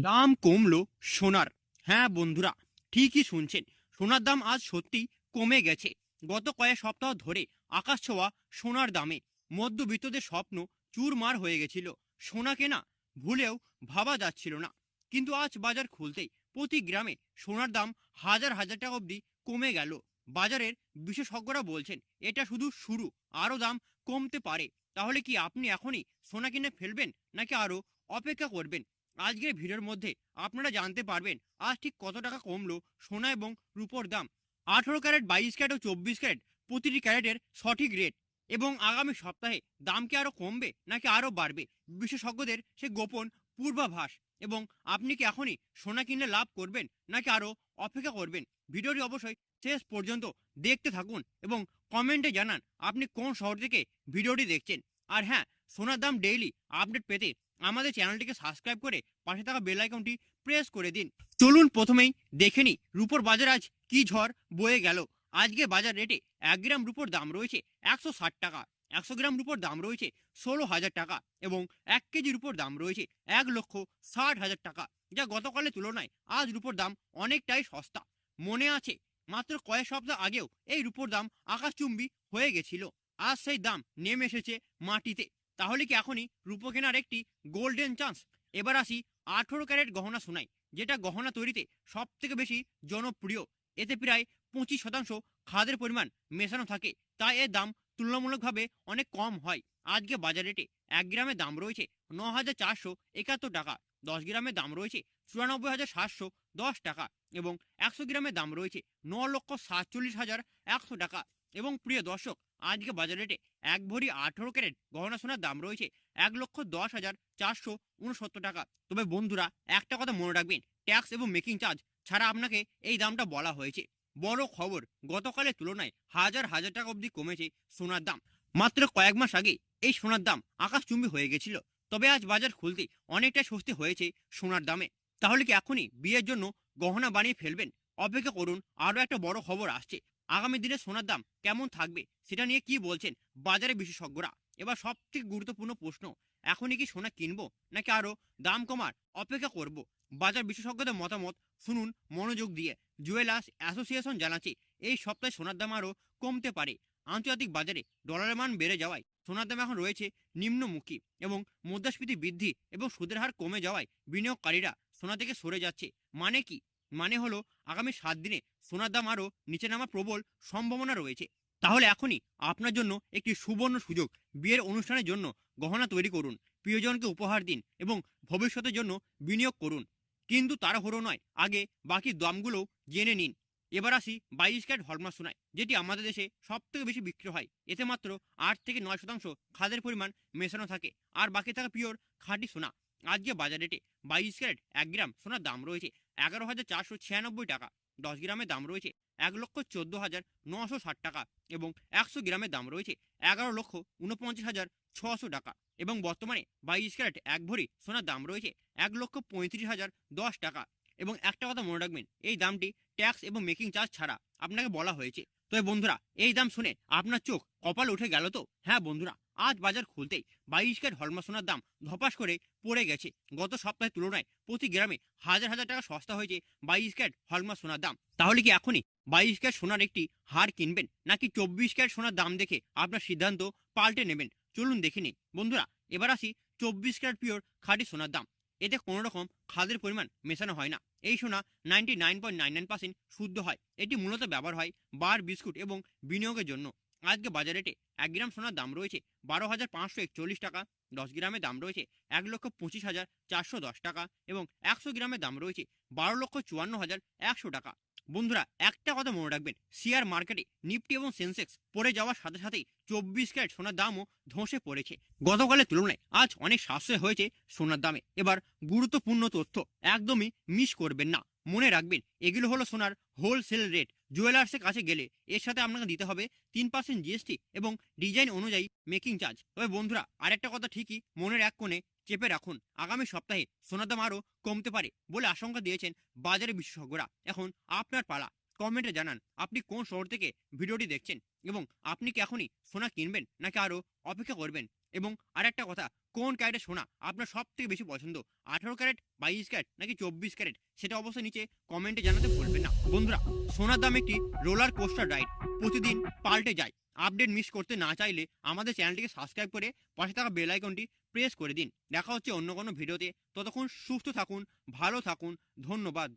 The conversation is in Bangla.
দাম কমলো সোনার। হ্যাঁ বন্ধুরা, ঠিকই শুনছেন। সোনার দাম আজ সত্যি কমে গেছে। গত কয়েক সপ্তাহ ধরে আকাশ ছোঁয়া সোনার দামে। মধ্যবিত্তদের স্বপ্ন চুরমার হয়ে গেছিল। সোনা কেনা ভুলেও ভাবা যাচ্ছিল না। কিন্তু আজ বাজার খুলতেই প্রতি গ্রামে সোনার দাম হাজার হাজার টাকা অবধি কমে গেল। বাজারের বিশেষজ্ঞরা বলছেন, এটা শুধু শুরু, আরও দাম কমতে পারে। তাহলে কি আপনি এখনই সোনা কিনে ফেলবেন নাকি আরও অপেক্ষা করবেন? আজকের ভিডিওর মধ্যে আপনারা জানতে পারবেন আজ ঠিক কত টাকা কমলো সোনা এবং রূপোর দাম। আঠেরো ক্যারেট, বাইশ ক্যারেট ও চব্বিশ ক্যারেট প্রতিটি ক্যারেটের সঠিক রেট। এবং আগামী সপ্তাহে দাম কি আরও কমবে নাকি আরও বাড়বে? বিশেষজ্ঞদের সে গোপন পূর্বাভাস। এবং আপনি কি এখনই সোনা কিনলে লাভ করবেন নাকি আরও অপেক্ষা করবেন? ভিডিওটি অবশ্যই শেষ পর্যন্ত দেখতে থাকুন এবং কমেন্টে জানান আপনি কোন শহর থেকে ভিডিওটি দেখছেন। আর হ্যাঁ সোনার দাম ডেইলি আপডেট পেতে আমাদের চ্যানেলটিকে সাবস্ক্রাইব করে পাশে থাকা বেল আইকনটি প্রেস করে দিন। চলুন প্রথমেই দেখে নিই রুপোর বাজার আজ কি ঝড় বয়ে গেল। আজকে বাজার রেটে এক গ্রাম রুপোর দাম রয়েছে একশো ষাট টাকা, একশো গ্রাম রুপোর দাম রয়েছে ষোলো হাজার টাকা এবং এক কেজি রুপোর দাম রয়েছে এক লক্ষ ষাট হাজার টাকা, যা গতকালের তুলনায় আজ রুপোর দাম অনেকটাই সস্তা। মনে আছে, মাত্র কয়েক সপ্তাহ আগেও এই রুপোর দাম আকাশচুম্বী হয়ে গেছিল। আজ সেই দাম নেমে এসেছে মাটিতে। তাহলে কি এখনই রূপো কেনার একটি গোল্ডেন চান্স এবার আসি আঠেরো ক্যারেট গহনা শোনাই যেটা গহনা তৈরিতে সব থেকে বেশি জনপ্রিয়। এতে প্রায় পঁচিশ শতাংশ খাদের পরিমাণ মেশানো থাকে, তাই এর দাম তুলনামূলকভাবে অনেক কম হয়। আজকে বাজার রেটে এক গ্রামের দাম রয়েছে ন হাজার চারশো একাত্তর টাকা, দশ গ্রামের দাম রয়েছে চুরানব্বই হাজার সাতশো দশ টাকা এবং একশো গ্রামের দাম রয়েছে ন লক্ষ সাতচল্লিশ হাজার একশো টাকা। এবং প্রিয় দর্শক আজকে বাজার রেটে এক ভরি আঠেরো ক্যারেট গহনা সোনার দাম রয়েছে এক লক্ষ দশ হাজার চারশো উনসত্তর টাকা। তবে বন্ধুরা, একটা কথা মনে রাখবেন, ট্যাক্স এবং মেকিং চার্জ ছাড়া আপনাকে এই দামটা বলা হয়েছে। বড় খবর, গতকালের তুলনায় হাজার হাজার টাকা অবধি কমেছে সোনার দাম। মাত্র কয়েক মাস আগে এই সোনার দাম আকাশচুম্বী হয়ে গেছিল। তবে আজ বাজার খুলতে অনেকটা স্বস্তি হয়েছে সোনার দামে। তাহলে কি এখনই বিয়ের জন্য গহনা বানিয়ে ফেলবেন? অপেক্ষা করুন, আরও একটা বড় খবর আসছে। আগামী দিনে সোনার দাম কেমন থাকবে সেটা নিয়ে কি বলছেন বাজারে বিশেষজ্ঞরা? এবার সব থেকে গুরুত্বপূর্ণ প্রশ্ন, এখনই কি সোনা কিনবো নাকি আরও দাম কমার অপেক্ষা করব? বাজার বিশেষজ্ঞদের মতামত শুনুন মনোযোগ দিয়ে। জুয়েলার্স অ্যাসোসিয়েশন জানাচ্ছে এই সপ্তাহে সোনার দাম আরও কমতে পারে। আন্তর্জাতিক বাজারে ডলারের মান বেড়ে যাওয়ায় সোনার দাম এখন রয়েছে নিম্নমুখী এবং মুদ্রাস্ফীতি বৃদ্ধি এবং সুদের হার কমে যাওয়ায় বিনিয়োগকারীরা সোনা থেকে সরে যাচ্ছে। মানে কি? মানে হলো আগামী সাত দিনে সোনার দাম আরও নিচে নামার প্রবল সম্ভাবনা রয়েছে। তাহলে এখনই আপনার জন্য একটি সুবর্ণ সুযোগ। বিয়ের অনুষ্ঠানের জন্য গহনা তৈরি করুন, প্রিয়জনকে উপহার দিন এবং ভবিষ্যতের জন্য বিনিয়োগ করুন। কিন্তু তাড়াহুড়ো নয়, আগে বাকি দামগুলো জেনে নিন। এবার আসি বাইশ ক্যারেট হলমার্ক সোনায়, যেটি আমাদের দেশে সব থেকে বেশি বিক্রি হয়। এতে মাত্র আট থেকে নয় শতাংশ খাদের পরিমাণ মেশানো থাকে আর বাকি থাকা পিওর খাঁটি সোনা। আজকে বাজার রেটে বাইশ ক্যারেট এক গ্রাম সোনার দাম রয়েছে। এগারো হাজার চারশো ছিয়ানব্বই টাকা। দশ গ্রামের দাম রয়েছে এক লক্ষ চোদ্দ হাজার নশো ষাট টাকা এবং একশো গ্রামের দাম রয়েছে এগারো লক্ষ উনপঞ্চাশ হাজার ছশো টাকা এবং বর্তমানে বাইশ ক্যারেট এক ভরি সোনার দাম রয়েছে এক লক্ষ পঁয়ত্রিশ হাজার দশ টাকা। এবং একটা কথা মনে রাখবেন, এই দামটি ট্যাক্স এবং মেকিং চার্জ ছাড়া আপনাকে বলা হয়েছে। তবে বন্ধুরা, এই দাম শুনে আপনার চোখ কপাল উঠে গেল তো? হ্যাঁ বন্ধুরা আজ বাজার খুলতেই বাইশ ক্যারেট সোনার দাম ধপাস করে পড়ে গেছে। গত সপ্তাহের তুলনায় প্রতি গ্রামে হাজার হাজার টাকা সস্তা হয়েছে বাইশ ক্যারেট হলমা সোনার দাম। তাহলে কি এখনই বাইশ ক্যারেট সোনার একটি হার কিনবেন, নাকি চব্বিশ ক্যারেট সোনার দাম দেখে আপনার সিদ্ধান্ত পাল্টে নেবেন? চলুন দেখে নিই। বন্ধুরা, এবার আসি চব্বিশ ক্যারেট পিওর খাঁটি সোনার দাম। এতে কোনো রকম খাদের পরিমাণ মেশানো হয় না। এই সোনা ninety nine point nine nine percent শুদ্ধ হয়। এটি মূলত ব্যবহার হয় বার বিস্কুট এবং বিনিয়োগের জন্য। আজকে বাজার রেটে এক গ্রাম সোনার দাম রয়েছে বারো হাজার পাঁচশো একচল্লিশ টাকা, দশ গ্রামের দাম রয়েছে এক লক্ষ পঁচিশ হাজার চারশো দশ টাকা এবং একশো গ্রামের দাম রয়েছে বারো লক্ষ চুয়ান্ন হাজার একশো টাকা। বন্ধুরা, একটা কথা মনে রাখবেন, শেয়ার মার্কেটে নিফটি এবং সেন্সেক্স পড়ে যাওয়ার সাথে সাথেই চব্বিশ ক্যারেট সোনার দামও ধসে পড়েছে। গতকালের তুলনায় আজ অনেক সাশ্রয় হয়েছে সোনার দামে। এবার গুরুত্বপূর্ণ তথ্য একদমই মিস করবেন না। মনে রাখবেন, এগুলো হলো সোনার হোলসেল রেট জুয়েলার্সের কাছে গেলে এর সাথে আপনাকে দিতে হবে তিন পার্সেন্ট জিএসটি এবং ডিজাইন অনুযায়ী মেকিং চার্জ তবে বন্ধুরা, আরেকটা কথা ঠিকই মনের এক কোণে চেপে রাখুন। আগামী সপ্তাহে সোনার দাম আরও কমতে পারে বলে আশঙ্কা দিয়েছেন বাজারে বিশেষজ্ঞরা। এখন আপনার পালা। কমেন্টে জানান, আপনি কোন শহর থেকে ভিডিওটি দেখছেন এবং আপনি কি এখনই সোনা কিনবেন নাকি আরও অপেক্ষা করবেন? এবং আর একটা কথা, কোন ক্যারেটের সোনা আপনার সব থেকে বেশি পছন্দ? আঠারো ক্যারেট, বাইশ ক্যারেট নাকি চব্বিশ ক্যারেট? সেটা অবশ্যই নিচে কমেন্টে জানাতে ভুলবেন না। বন্ধুরা, সোনার দাম একটি রোলার কোস্টার রাইড প্রতিদিন পাল্টে যায়। আপডেট মিস করতে না চাইলে আমাদের চ্যানেলটিকে সাবস্ক্রাইব করে পাশে থাকা বেল আইকনটি প্রেস করে দিন। দেখা হচ্ছে অন্য কোনো ভিডিওতে ততক্ষণ সুস্থ থাকুন, ভালো থাকুন। ধন্যবাদ।